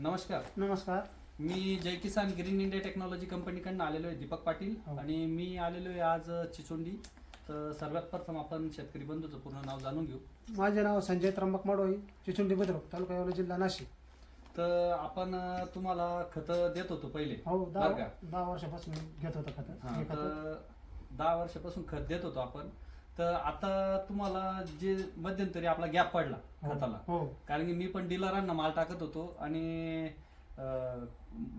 नमस्कार. नमस्कार. मी Jai Kisan green India technology कंपनीकडनं आलेलो आहे दीपक पाटील हो. आणि मी आलेलो आहे आज चिचोंडी. तर सर्वात प्रथम आपण शेतकरी बंधूचं पूर्ण नाव जाणून घेऊ. माझे नाव संजय त्र्यंबक मडोई चिचुंडी बुद्रुक तालुका येवला जिल्हा नाशिक. तर आपण अं, तुम्हाला खतं देत होतो पहिले. हो बरं दहा का? दहा वर्षापासून घेत होतं खत. हा, हे खत. तर दहा वर्षापासून खत देत होतो आपण. तर आता तुम्हाला जे मध्यंतरी आपला गॅप पडला हो. खताला हो. कारण की मी पण डीलरांना माल टाकत होतो आणि अं,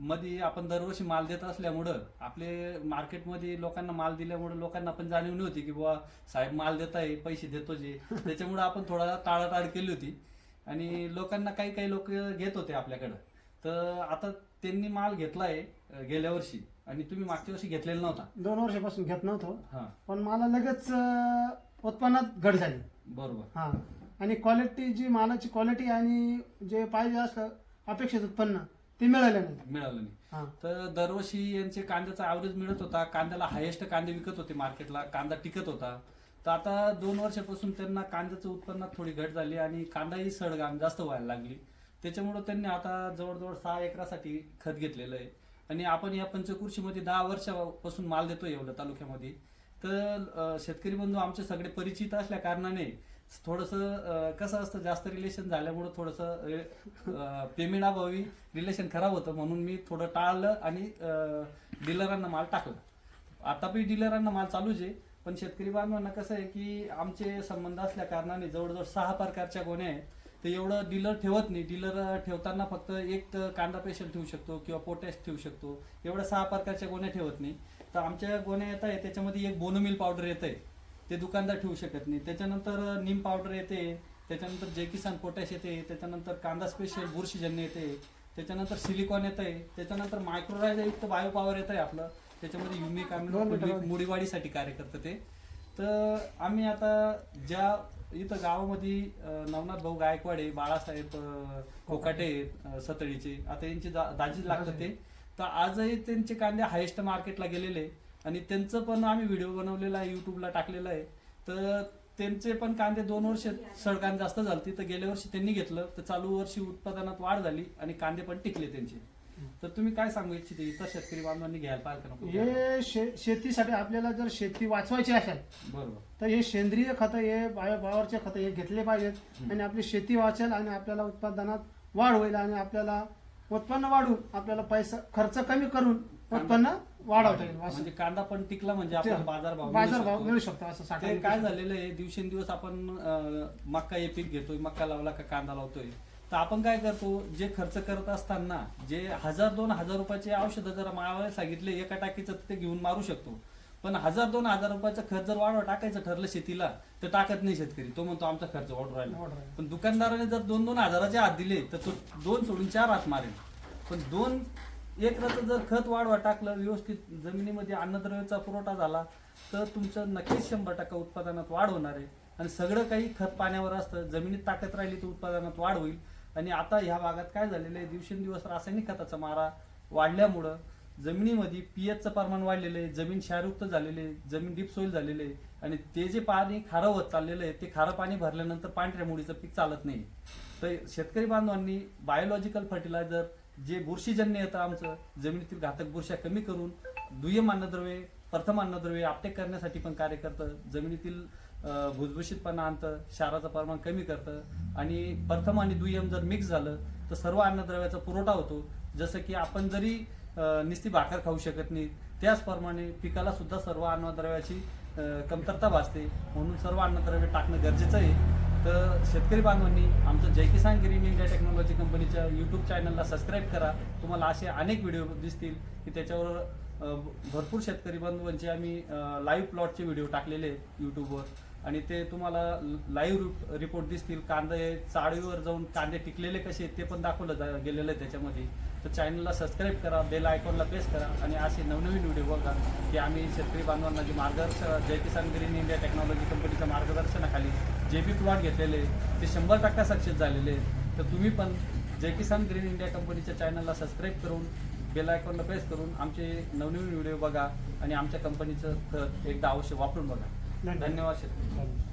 मध्ये आपण दरवर्षी माल देत असल्यामुळं आपले मार्केटमध्ये लोकांना माल दिल्यामुळे लोकांना पण जाणीव नव्हती की बुवा साहेब माल देत आहे पैसे देतो जे. त्याच्यामुळे आपण थोडा टाळाटाळ केली होती. आणि लोकांना काही काही लोक घेत होते आपल्याकडं. तर आता त्यांनी माल घेतलाय अं, गेल्या वर्षी. आणि तुम्ही मागच्या वर्षी घेतलेला नव्हता. दोन वर्षापासून घेत नव्हतो. हा. पण मला लगेच अं, उत्पन्नात घट झाली. बरोबर. हा. आणि क्वालिटी जी मालाची क्वालिटी आणि जे पाहिजे असलं अपेक्षित उत्पन्न ते मिळालं नाही. मिळालं नाही. हा. तर दरवर्षी यांचे कांद्याचा ॲव्हरेज मिळत होता. कांद्याला हायेस्ट कांदे विकत होते मार्केटला कांदा टिकत होता. तर आता दोन वर्षापासून त्यांना कांद्याचं उत्पन्नात थोडी घट झाली आणि कांदाही सडगाम जास्त व्हायला लागली. त्याच्यामुळं त्यांनी आता जवळजवळ सहा एकरासाठी खत घेतलेलं आहे. आणि आपण या पंचकृषीमध्ये दहा वर्षापासून माल देतोय एवढं तालुक्यामध्ये. तर शेतकरी बंधू आमचे सगळे परिचित असल्या कारणाने थोडंसं कसं असतं जास्त रिलेशन झाल्यामुळं थोडंसं पेमेंट अभावी रिलेशन खराब होतं. म्हणून मी थोडं टाळलं आणि डीलरांना माल टाकला. आता बी डीलरांना माल चालूच आहे. पण शेतकरी बांधवांना कसं आहे की आमचे संबंध असल्या कारणाने जवळजवळ सहा प्रकारच्या गोण्या आहेत. तर एवढं डीलर ठेवत नाही. डीलर ठेवताना फक्त एक कांदा पेशल ठेवू शकतो किंवा पोटॅश ठेवू शकतो. एवढ्या सहा प्रकारच्या गोण्या ठेवत नाही. तर आमच्या गोण्या येत आहे त्याच्यामध्ये एक बोनोमिल पावडर येत आहे. ते दुकानदार ठेवू शकत नाही. त्याच्यानंतर निम पावडर येते. त्याच्यानंतर जय किसान पोटॅश येते. त्याच्यानंतर कांदा स्पेशल बुरशीजन्य येते. त्याच्यानंतर सिलिकॉन येत आहे. त्याच्यानंतर मायक्रोरायझ युक्त बायो पॉवर येत आहे आपलं. त्याच्यामध्ये मिनिटं. आम्ही मुडीवाढीसाठी कार्य करतं ते. तर आम्ही आता ज्या इथं गावामध्ये नवनाथ भाऊ गायकवाड आहे बाळासाहेब अं, कोकाटे आहेत, सतळीचे. आता यांची दा- दाजी लागतं ते. तर आजही त्यांचे कांदे हायेस्ट मार्केटला गेलेले आणि त्यांचं पण आम्ही व्हिडिओ बनवलेला आहे युट्यूबला टाकलेला आहे. तर त्यांचे पण कांदे दोन वर्ष सडकान जास्त झालती तर गेल्या वर्षी त्यांनी घेतलं. तर चालू वर्षी उत्पादनात वाढ झाली आणि कांदे पण टिकले त्यांचे. तर तुम्ही काय सांगू इच्छिते इतर शेतकरी बांधवांनी घ्यायला पाहिजे का नको? हे शे- शेतीसाठी आपल्याला जर शेती वाचवायची असेल बरोबर. तर हे सेंद्रिय खतं हे बायो पॉवरचे खतं हे घेतले पाहिजेत. आणि आपली शेती वाचेल आणि आपल्याला उत्पादनात वाढ होईल आणि आपल्याला उत्पन्न वाढून आपल्याला पैसा खर्च कमी करून उत्पन्न वाढवता येईल. असं म्हणजे कांदा पण टिकला म्हणजे आपल्याला बाजार भाव बाजार भाव मिळू शकतो. असं ते काय झालेलं आहे? दिवसेंदिवस आपण अं, मक्का हे पीक घेतोय मक्का लावला का कांदा लावतोय? तर आपण काय करतो जे खर्च करत असताना जे हजार दोन हजार रुपयाचे औषधं जर माळाला सांगितले एका टाकीचं ते घेऊन मारू शकतो. पण हजार दोन हजार रुपयाचं खर्च जर वाढवा टाकायचं ठरलं शेतीला तर टाकत नाही शेतकरी. तो म्हणतो आमचा खर्च वाढ राहील. पण दुकानदाराने जर दोन दोन हजाराचे हात दिले तर तो दोन सोडून चार हात मारेल. पण दोन एकराचं जर खत वाढवा टाकलं व्यवस्थित जमिनीमध्ये अन्नद्रव्याचा पुरवठा झाला तर तुमचं नक्कीच शंभर टक्के उत्पादनात वाढ होणार आहे. आणि सगळं काही खत पाण्यावर असतं जमिनीत ताकद राहिली तर उत्पादनात वाढ होईल. आणि आता ह्या भागात काय झालेलं आहे? दिवसेंदिवस रासायनिक खताचा मारा वाढल्यामुळं जमिनीमध्ये पीएचचं प्रमाण वाढलेलं आहे जमीन क्षारयुक्त झालेली आहे जमीन डीप सोईल झालेली आहे आणि ते जे पाणी खारं होत चाललेलं आहे ते खारं पाणी भरल्यानंतर पांढऱ्या मुडीचं पीक चालत नाही. तर शेतकरी बांधवांनी बायोलॉजिकल फर्टिलायझर जे बुरशीजन्य येतं आमचं जमिनीतील घातक बुरशा कमी करून दुय्यम अन्नद्रव्ये प्रथम अन्नद्रव्ये आपटेक करण्यासाठी पण कार्य करतं. जमिनीतील भुसभुशीतपणा आणतं क्षाराचं प्रमाण कमी करतं आणि प्रथम आणि दुय्यम जर मिक्स झालं तर सर्व अन्नद्रव्याचा पुरवठा होतो. जसं की आपण जरी निस्ती नुसती भाकर खाऊ शकत नाही त्याचप्रमाणे पिकाला सुद्धा सर्व अन्नद्रव्याची कमतरता भासते. म्हणून सर्व अन्नद्रव्य टाकणं गरजेचं आहे. तर शेतकरी बांधवांनी आमचं Jai Kisan green India technology कंपनीच्या यूट्यूब चॅनलला सबस्क्राईब करा. तुम्हाला असे अनेक व्हिडिओ दिसतील की त्याच्यावर भरपूर शेतकरी बांधवांचे आम्ही लाईव्ह प्लॉटचे व्हिडिओ टाकलेले आहेत यूट्यूबवर आणि ते तुम्हाला लाईव्ह रिपोर्ट दिसतील. कांदे चाळीवर जाऊन कांदे टिकलेले कसे ते पण दाखवलं जा गेलेलं आहे त्याच्यामध्ये. तर चॅनलला सबस्क्राईब करा बेल आयकॉनला प्रेस करा आणि असे नवनवीन व्हिडिओ बघा की आम्ही शेतकरी बांधवांना जे मार्गदर्शन Jai Kisan green India technology कंपनीच्या मार्गदर्शनाखाली जे बी प्लॉट घेतलेले ते शंभर टक्का सक्सेस झालेले आहेत. तर तुम्ही पण जय किसान ग्रीन इंडिया कंपनीच्या चॅनलला सबस्क्राईब करून बेल आयकॉनला प्रेस करून आमचे नवनवीन व्हिडिओ बघा आणि आमच्या कंपनीचं खत एकदा अवश्य वापरून बघा. धन्यवाद. धन्यवाद धन्यवाद